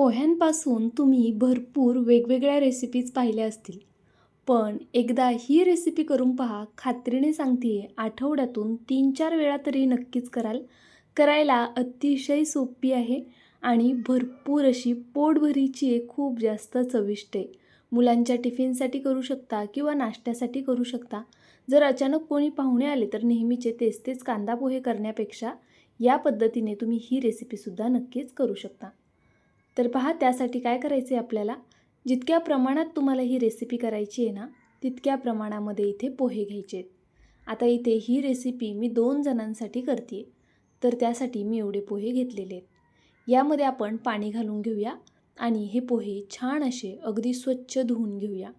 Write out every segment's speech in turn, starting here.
पोह्यांपासून तुम्ही भरपूर वेगवेगळ्या रेसिपीज पाहिल्या असतील. पण एकदा ही रेसिपी करून पहा खात्रीने सांगते आठवड्यातून तीन चार वेळा तरी नक्कीच कराल. करायला अतिशय सोपी आहे आणि भरपूर अशी पोटभरीची आहे खूप जास्त चविष्ट आहे. मुलांच्या टिफिनसाठी करू शकता किंवा नाश्त्यासाठी करू शकता. जर अचानक कोणी पाहुणे आले तर नेहमीचे तेच तेच कांदा पोहे करण्यापेक्षा या पद्धतीने तुम्ही ही रेसिपीसुद्धा नक्कीच करू शकता. तर पहा त्यासाठी काय करायचं आहे आपल्याला? जितक्या प्रमाणात तुम्हाला ही रेसिपी करायची आहे ना तितक्या प्रमाणामध्ये इथे पोहे घ्यायचे आहेत. आता इथे ही रेसिपी मी दोन जणांसाठी करते तर त्यासाठी मी एवढे पोहे घेतलेले आहेत. यामध्ये आपण पाणी घालून घेऊया आणि हे पोहे छान असे अगदी स्वच्छ धुवून घेऊया.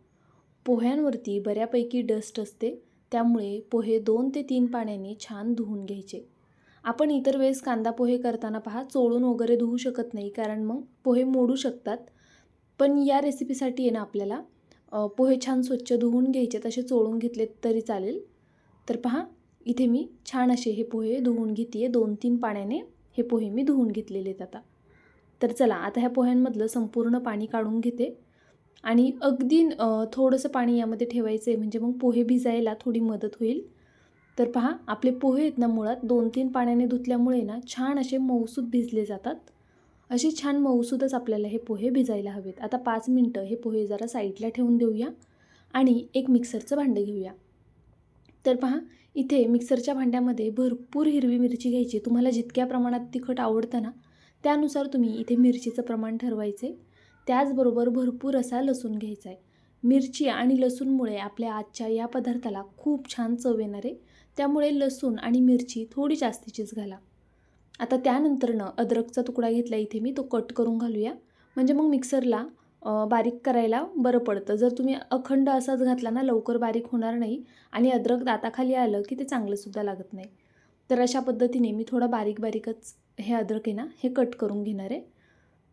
पोह्यांवरती बऱ्यापैकी डस्ट असते त्यामुळे पोहे दोन ते तीन पाण्याने छान धुवून घ्यायचे. आपण इतर वेळेस कांदा पोहे करताना पहा चोळून वगैरे धुवू शकत नाही कारण मग पोहे मोडू शकतात. पण या रेसिपीसाठी आहे ना आपल्याला पोहे छान स्वच्छ धुवून घ्यायचे तसे चोळून घेतले तरी चालेल. तर पहा इथे मी छान असे हे पोहे धुवून घेते दोन तीन पाण्याने हे पोहे मी धुवून घेतलेले आहेत आता. तर चला आता ह्या पोह्यांमधलं संपूर्ण पाणी काढून घेते. आणि अगदी थोडंसं पाणी यामध्ये ठेवायचं आहे म्हणजे मग पोहे भिजायला थोडी मदत होईल. तर पहा आपले पोहे आहेत ना मुळात दोन तीन पाण्याने धुतल्यामुळे ना छान असे मऊसूद भिजले जातात. असे छान मऊसूदच आपल्याला हे पोहे भिजायला हवेत. आता पाच मिनटं हे पोहे जरा साईडला ठेवून देऊया आणि एक मिक्सरचं भांडं घेऊया. तर पहा इथे मिक्सरच्या भांड्यामध्ये भरपूर हिरवी मिरची घ्यायची. तुम्हाला जितक्या प्रमाणात तिखट आवडतं ना त्यानुसार तुम्ही इथे मिरचीचं प्रमाण ठरवायचे त्याचबरोबर भरपूर असा लसूण घ्यायचा आहे मिरची आणि लसूणमुळे आपल्या आजच्या या पदार्थाला खूप छान चव येणार आहे. त्यामुळे लसूण आणि मिरची थोडी जास्तीचीच घाला. आता त्यानंतरनं अद्रकचा तुकडा घेतला इथे मी तो कट करून घालूया. म्हणजे मग मिक्सरला बारीक करायला बरं पडतं. जर तुम्ही अखंड असाच घातला ना लवकर बारीक होणार नाही आणि अद्रक दाताखाली आलं की ते चांगलंसुद्धा लागत नाही. तर अशा पद्धतीने मी थोडा बारीक बारीकच हे अद्रक आहे ना हे कट करून घेणार आहे.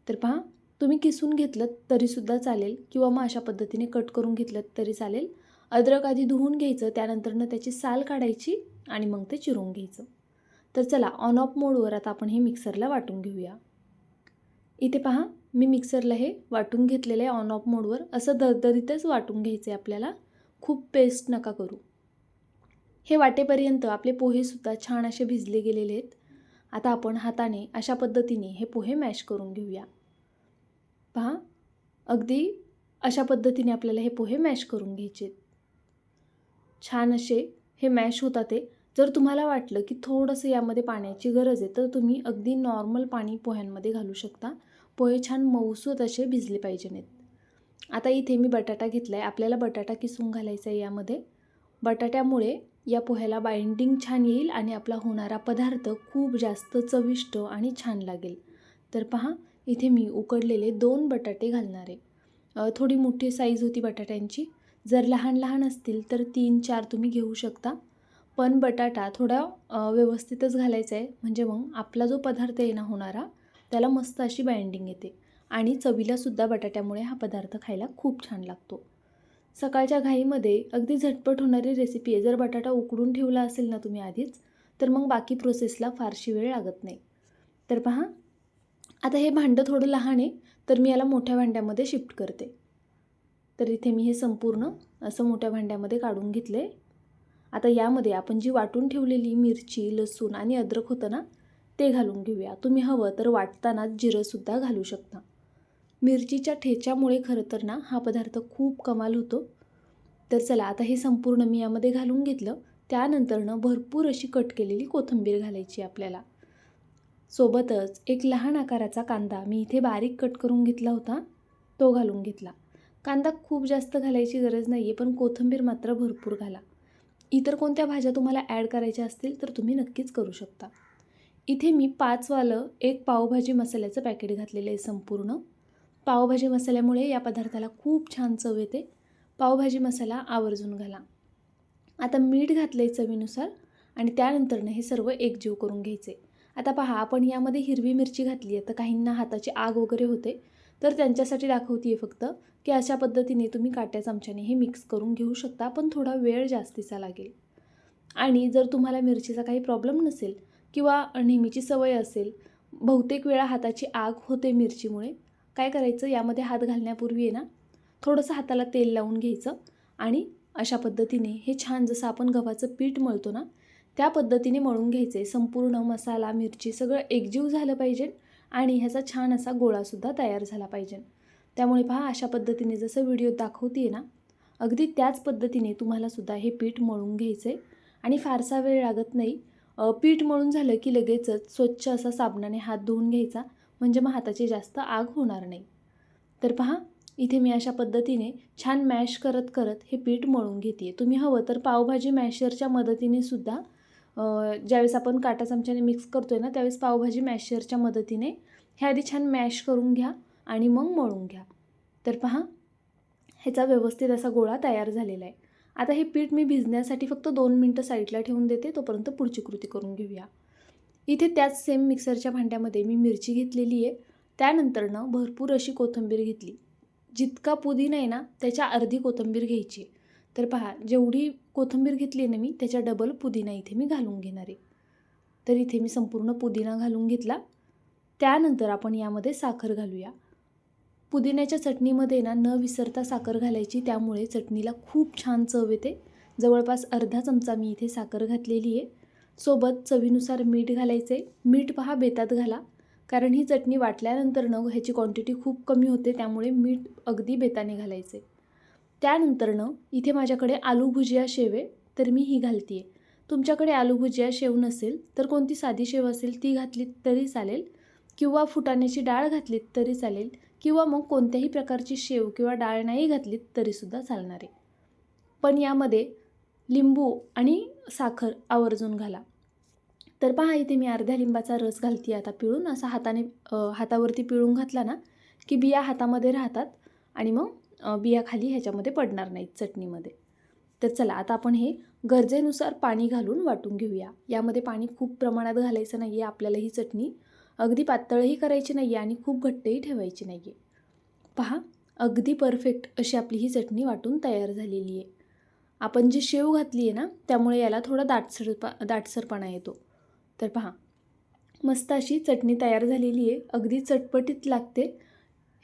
तर पहा तुम्ही किसून घेतलं तरीसुद्धा चालेल किंवा मग अशा पद्धतीने कट करून घेतलं तरी चालेल. अद्रक आधी धुवून घ्यायचं त्यानंतरनं त्याची साल काढायची आणि मग ते चिरून घ्यायचं. तर चला ऑन ऑफ मोडवर आता आपण हे मिक्सरला वाटून घेऊया. इथे पहा मी मिक्सरला हे वाटून घेतलेलं आहे ऑन ऑफ मोडवर असं दरदरीतच वाटून घ्यायचं आहे आपल्याला. खूप पेस्ट नका करू. हे वाटेपर्यंत आपले पोहेसुद्धा छान असे भिजले गेलेले आहेत. आता आपण हाताने अशा पद्धतीने हे पोहे मॅश करून घेऊया. पहा. अगदी अशा पद्धतीने आपल्याला हे पोहे मॅश करून घ्यायचे. छान असे हे मॅश होतात ते. जर तुम्हाला वाटलं की थोडंसं यामध्ये पाण्याची गरज आहे तर तुम्ही अगदी नॉर्मल पाणी पोह्यांमध्ये घालू शकता. पोहे छान मऊसूत असे भिजले पाहिजे नाहीत. आता इथे मी बटाटा घेतला आहे आपल्याला बटाटा किसून घालायचा आहे यामध्ये. बटाट्यामुळे या पोह्याला बाइंडिंग छान येईल आणि आपला होणारा पदार्थ खूप जास्त चविष्ट आणि छान लागेल. तर पहा इथे मी उकडलेले दोन बटाटे घालणार. आहे थोडी मोठी साईज होती बटाट्यांची. जर लहान लहान असतील तर तीन चार तुम्ही घेऊ शकता. पण बटाटा थोडा व्यवस्थितच घालायचा आहे म्हणजे मग आपला जो पदार्थ आहे ना होणारा त्याला मस्त अशी बाइंडिंग येते. आणि चवीलासुद्धा बटाट्यामुळे हा पदार्थ खायला खूप छान लागतो. सकाळच्या घाईमध्ये अगदी झटपट होणारी रेसिपी आहे. जर बटाटा उकडून ठेवला असेल ना तुम्ही आधीच तर मग बाकी प्रोसेसला फारशी वेळ लागत नाही. तर पहा आता हे भांडं थोडं लहान आहे तर मी याला मोठ्या भांड्यामध्ये शिफ्ट करते. तर इथे मी हे संपूर्ण असं मोठ्या भांड्यामध्ये काढून घेतलं आहे आता यामध्ये आपण जी वाटून ठेवलेली मिरची लसूण आणि अद्रक होतं ना ते घालून घेऊया. तुम्ही हवं तर वाटताना जिरंसुद्धा घालू शकता. मिरचीच्या ठेच्यामुळे खरं तर ना हा पदार्थ खूप कमाल होतो. तर चला आता हे संपूर्ण मी यामध्ये घालून घेतलं. त्यानंतरनं भरपूर अशी कट केलेली कोथिंबीर घालायची आपल्याला. सोबतच एक लहान आकाराचा कांदा मी इथे बारीक कट करून घेतला होता. तो घालून घेतला. कांदा खूप जास्त घालायची गरज नाही आहे पण कोथिंबीर मात्र भरपूर घाला. इतर कोणत्या भाज्या तुम्हाला ॲड करायच्या असतील तर तुम्ही नक्कीच करू शकता. इथे मी पाचवालं एक पावभाजी मसाल्याचं पॅकेट घातलेलं आहे संपूर्ण. पावभाजी मसाल्यामुळे या पदार्थाला खूप छान चव येते. पावभाजी मसाला आवर्जून घाला. आता मीठ घातलं आहे चवीनुसार आणि त्यानंतरनं हे सर्व एकजीव करून घ्यायचे. आता पहा आपण यामध्ये हिरवी मिरची घातली आहे तर काहींना हाताची आग वगैरे होते. तर त्यांच्यासाठी दाखवते आहे फक्त की अशा पद्धतीने तुम्ही काट्या चमच्याने हे मिक्स करून घेऊ शकता पण थोडा वेळ जास्तीचा लागेल. आणि जर तुम्हाला मिरचीचा काही प्रॉब्लेम नसेल किंवा नेहमीची सवय असेल बहुतेक वेळा हाताची आग होते मिरचीमुळे काय करायचं यामध्ये हात घालण्यापूर्वी आहे ना थोडंसं हाताला तेल लावून घ्यायचं आणि अशा पद्धतीने हे छान जसं आपण गव्हाचं पीठ मळतो ना त्या पद्धतीने मळून घ्यायचे. संपूर्ण मसाला मिरची सगळं एकजीव झालं पाहिजे आणि ह्याचा छान असा गोळासुद्धा तयार झाला पाहिजे. त्यामुळे पहा अशा पद्धतीने जसं व्हिडिओ दाखवते ना अगदी त्याच पद्धतीने तुम्हालासुद्धा हे पीठ मळून घ्यायचं आहे आणि फारसा वेळ लागत नाही. पीठ मळून झालं की लगेचच स्वच्छ असा साबणाने हात धुवून घ्यायचा म्हणजे मग हाताची जास्त आग होणार नाही. तर पहा इथे मी अशा पद्धतीने छान मॅश करत करत हे पीठ मळून घेते तुम्ही हवं तर पावभाजी मॅशरच्या मदतीने सुद्धा ज्यावेळेस आपण काटा चमच्याने मिक्स करतो आहे ना त्यावेळेस पावभाजी मॅशरच्या मदतीने हे आधी छान मॅश करून घ्या आणि मग मळून घ्या. तर पहा ह्याचा व्यवस्थित असा गोळा तयार झालेला आहे. आता हे पीठ मी भिजण्यासाठी फक्त दोन मिनटं साईडला ठेवून देते तोपर्यंत पुढची कृती करून घेऊया. इथे त्याच सेम मिक्सरच्या भांड्यामध्ये मी मिरची घेतलेली आहे. त्यानंतरनं भरपूर अशी कोथिंबीर घेतली. जितका पुदिना आहे ना त्याच्या अर्धी कोथिंबीर घ्यायची आहे. तर पहा जेवढी कोथिंबीर घेतली आहे ना मी त्याच्या डबल पुदिना इथे मी घालून घेणार आहे. तर इथे मी संपूर्ण पुदिना घालून घेतला. त्यानंतर आपण यामध्ये साखर घालूया. पुदिन्याच्या चटणीमध्ये ना न विसरता साखर घालायची त्यामुळे चटणीला खूप छान चव येते. जवळपास अर्धा चमचा मी इथे साखर घातलेली आहे. सोबत चवीनुसार मीठ घालायचे. मीठ पहा बेतात घाला. कारण ही चटणी वाटल्यानंतर न ह्याची क्वांटिटी खूप कमी होते त्यामुळे मीठ अगदी बेताने घालायचे. त्यानंतरनं इथे माझ्याकडे आलू भुजिया शेव आहे तर मी ही घालते आहे तुमच्याकडे आलू भुजिया शेव नसेल तर कोणती साधी शेव असेल ती घातली तरी चालेल किंवा फुटाण्याची डाळ घातलीत तरी चालेल किंवा मग कोणत्याही प्रकारची शेव किंवा डाळ नाही घातलीत तरीसुद्धा चालणार. आहे पण यामध्ये लिंबू आणि साखर आवर्जून घाला. तर पहा इथे मी अर्ध्या लिंबाचा रस घालते आता पिळून. असा हाताने हातावरती पिळून घातला ना की बिया हातामध्ये राहतात आणि मग बिया खाली ह्याच्यामध्ये पडणार नाहीत चटणीमध्ये. तर चला आता आपण हे गरजेनुसार पाणी घालून वाटून घेऊया. यामध्ये पाणी खूप प्रमाणात घालायचं नाही आहे आपल्याला ही चटणी अगदी पातळही करायची नाही आहे आणि खूप घट्टही ठेवायची नाही आहे पहा अगदी परफेक्ट अशी आपली ही चटणी वाटून तयार झालेली आहे. आपण जी शेव घातली आहे ना त्यामुळे याला थोडा दाटसर दाटसरपणा येतो. तर पहा मस्त अशी चटणी तयार झालेली आहे. अगदी चटपटीत लागते.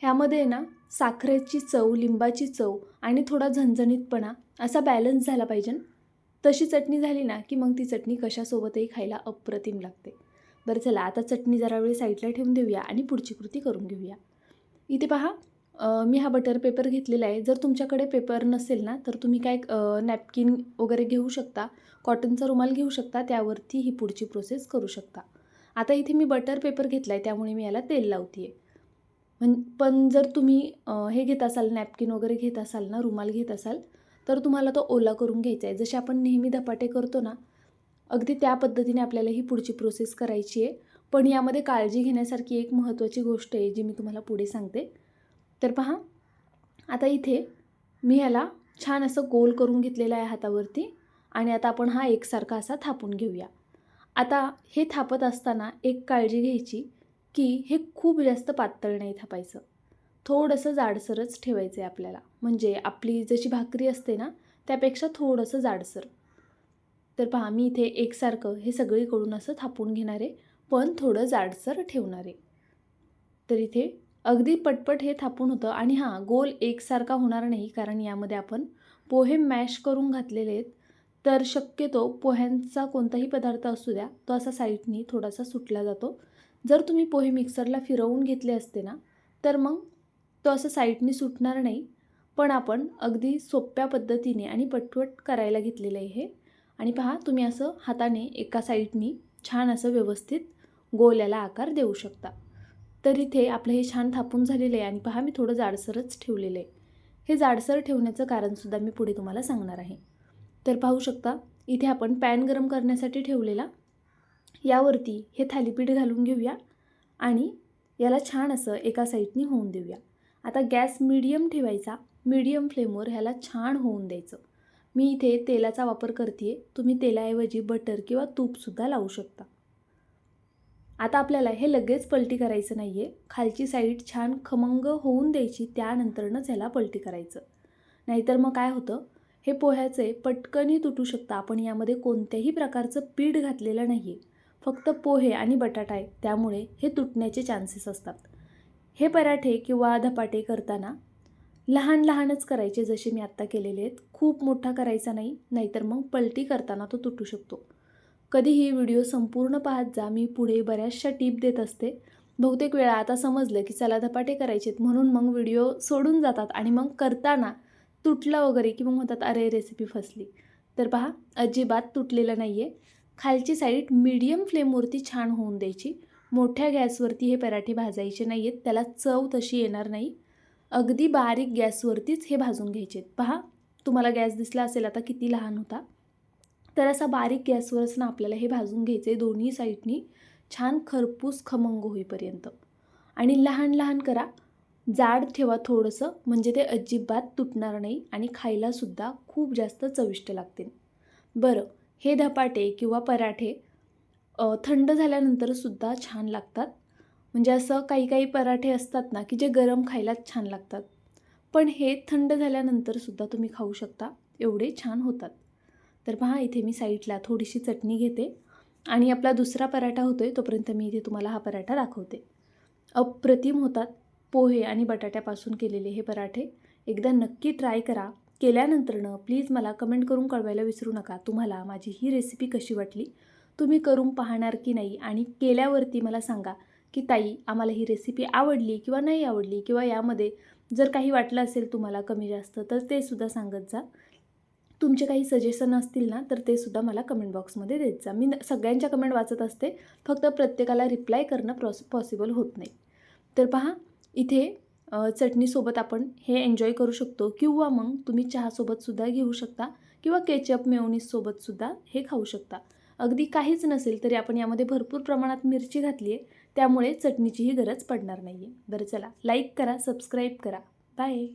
ह्यामध्ये आहे ना साखरेची चव लिंबाची चव आणि थोडा झणझणीतपणा असा बॅलन्स झाला पाहिजे. तशी चटणी झाली ना की मग ती चटणी कशासोबतही खायला अप्रतिम लागते. बरं चला आता चटणी जरा वेळ साईडला ठेवून देऊया आणि पुढची कृती करून घेऊया. इथे पहा मी हा बटर पेपर घेतलेला आहे. जर तुमच्याकडे पेपर नसेल ना तर तुम्ही काय नॅपकिन वगैरे घेऊ शकता कॉटनचा रुमाल घेऊ शकता त्यावरती ही पुढची प्रोसेस करू शकता. आता इथे मी बटर पेपर घेतला आहे त्यामुळे मी याला तेल लावते आहे म्हण पण जर तुम्ही हे घेत असाल नॅपकिन वगैरे घेत असाल ना रुमाल घेत असाल तर तुम्हाला तो ओला करून घ्यायचा आहे. जसे आपण नेहमी धपाटे करतो ना अगदी त्या पद्धतीने आपल्याला ही पुढची प्रोसेस करायची आहे. पण यामध्ये काळजी घेण्यासारखी एक महत्त्वाची गोष्ट आहे जी मी तुम्हाला पुढे सांगते. तर पहा आता इथे मी याला छान असं गोल करून घेतलेलं आहे हातावरती आणि आता आपण हा एकसारखा असा थापून घेऊया. आता हे थापत असताना एक काळजी घ्यायची. की हे खूप जास्त पातळ नाही थापायचं. थोडंसं जाडसरच ठेवायचं आहे आपल्याला. म्हणजे आपली जशी भाकरी असते ना त्यापेक्षा थोडंसं जाडसर. तर पहा मी इथे एकसारखं हे सगळीकडून असं थापून घेणार आहे पण थोडं जाडसर ठेवणार आहे. तर इथे अगदी पटपट हे थापून होतं आणि हां गोल एकसारखा होणार नाही कारण यामध्ये आपण पोहे मॅश करून घातलेले आहेत. तर शक्यतो पोह्यांचा कोणताही पदार्थ असू द्या तो असा साईडनी थोडासा सुटला जातो. जर तुम्ही पोहे मिक्सरला फिरवून घेतले असते ना तर मग तो असं साईडनी सुटणार नाही. पण आपण अगदी सोप्या पद्धतीने आणि पटवट करायला घेतलेलं आहे हे. आणि पहा तुम्ही असं हाताने एका साईडनी छान असं व्यवस्थित गोल्याला आकार देऊ शकता. तर इथे आपलं हे छान थापून झालेलं आहे आणि पहा मी थोडं जाडसरच ठेवलेलं आहे. हे जाडसर ठेवण्याचं कारणसुद्धा मी पुढे तुम्हाला सांगणार आहे. तर पाहू शकता इथे आपण पॅन गरम करण्यासाठी ठेवलेला यावरती हे थालीपीठ घालून घेऊया आणि याला छान असं एका साईडनी होऊन देऊया. आता गॅस मीडियम ठेवायचा. मीडियम फ्लेमवर ह्याला छान होऊन द्यायचं. मी इथे तेलाचा वापर करते तुम्ही तेलाऐवजी बटर किंवा तूपसुद्धा लावू शकता. आता आपल्याला हे लगेच पलटी करायचं नाही आहे खालची साईड छान खमंग होऊन द्यायची. त्यानंतरनंच ह्याला पलटी करायचं. नाहीतर मग काय होतं? हे पोह्याचे पटकनही तुटू शकतं. आपण यामध्ये कोणत्याही प्रकारचं पीठ घातलेलं नाही आहे फक्त पोहे आणि बटाटा आहे. त्यामुळे हे तुटण्याचे चान्सेस असतात. हे पराठे किंवा धपाटे करताना लहान लहानच करायचे जसे मी आत्ता केलेले आहेत. खूप मोठा करायचा नाही नाहीतर मग पलटी करताना तो तुटू शकतो. कधीही व्हिडिओ संपूर्ण पाहत जा मी पुढे बऱ्याचशा टीप देत असते. बहुतेक वेळा आता समजलं की चला धपाटे करायचेत म्हणून मग व्हिडिओ सोडून जातात आणि मग करताना तुटला वगैरे की मग म्हणतात अरे रेसिपी फसली. तर पहा अजिबात तुटलेलं नाही आहे खालची साईड मीडियम फ्लेमवरती छान होऊन द्यायची. मोठ्या गॅसवरती हे पराठे भाजायचे नाही आहेत त्याला चव तशी येणार नाही. अगदी बारीक गॅसवरतीच हे भाजून घ्यायचे आहेत. पहा तुम्हाला गॅस दिसला असेल आता किती लहान होता. तर असा बारीक गॅसवरच ना आपल्याला हे भाजून घ्यायचे आहे दोन्ही साईडनी. छान खरपूस खमंग होईपर्यंत. आणि लहान लहान करा. जाड ठेवा थोडंसं. म्हणजे ते अजिबात तुटणार नाही आणि खायलासुद्धा खूप जास्त चविष्ट लागतील. बरं हे धपाटे किंवा पराठे थंड झाल्यानंतरसुद्धा छान लागतात. म्हणजे असं काही काही पराठे असतात ना की जे गरम खायलाच छान लागतात. पण हे थंड झाल्यानंतरसुद्धा तुम्ही खाऊ शकता एवढे छान होतात. तर पहा इथे मी साईडला थोडीशी चटणी घेते आणि आपला दुसरा पराठा होतो आहे तोपर्यंत मी इथे तुम्हाला हा पराठा दाखवते. अप्रतिम होतात पोहे आणि बटाट्यापासून केलेले हे पराठे. एकदा नक्की ट्राय करा. केल्यानंतरनं प्लीज मला कमेंट करून कळवायला विसरू नका. तुम्हाला माझी ही रेसिपी कशी वाटली? तुम्ही करून पाहणार की नाही? आणि केल्यावरती मला सांगा की ताई आम्हाला ही रेसिपी आवडली किंवा नाही आवडली किंवा यामध्ये जर काही वाटलं असेल तुम्हाला कमी जास्त तर ते सुद्धा सांगत जा. तुमचे काही सजेशन असतील ना तर ते सुद्धा मला कमेंट बॉक्समध्ये देत जा. मी न- सगळ्यांच्या कमेंट वाचत असते. फक्त प्रत्येकाला रिप्लाय करणं प्रॉस पॉसिबल होत नाही. तर पहा इथे चटणीसोबत आपण हे एन्जॉय करू शकतो किंवा मग तुम्ही चहासोबतसुद्धा घेऊ शकता किंवा केचअप मेयोनीजसोबतसुद्धा हे खाऊ शकता. अगदी काहीच नसेल तरी आपण यामध्ये भरपूर प्रमाणात मिरची घातली आहे त्यामुळे चटणीचीही गरज पडणार नाही आहे बरं चला लाईक करा सबस्क्राईब करा. बाय